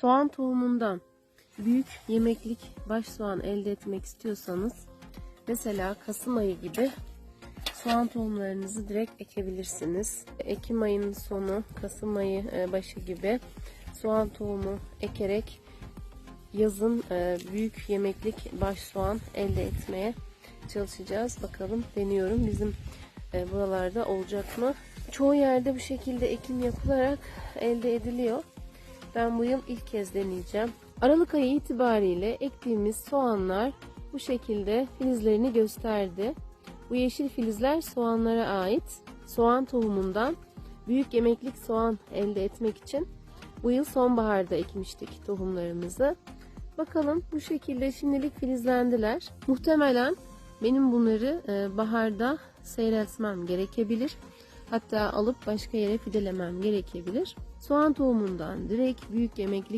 Soğan tohumundan büyük yemeklik baş soğan elde etmek istiyorsanız mesela Kasım ayı gibi soğan tohumlarınızı direkt ekebilirsiniz. Ekim ayının sonu, Kasım ayı e, başı gibi soğan tohumu ekerek yazın e, büyük yemeklik baş soğan elde etmeye çalışacağız. Bakalım deniyorum bizim e, buralarda olacak mı? Çoğu yerde bu şekilde ekim yapılarak elde ediliyor. Ben bu yıl ilk kez deneyeceğim. Aralık ayı itibariyle ektiğimiz soğanlar bu şekilde filizlerini gösterdi. Bu yeşil filizler soğanlara ait. Soğan tohumundan büyük yemeklik soğan elde etmek için bu yıl sonbaharda ekmiştik tohumlarımızı. Bakalım bu şekilde şimdilik filizlendiler. Muhtemelen benim bunları e, baharda seyreltmem gerekebilir. Hatta alıp başka yere fidelemem gerekebilir. Soğan tohumundan direkt büyük yemeklik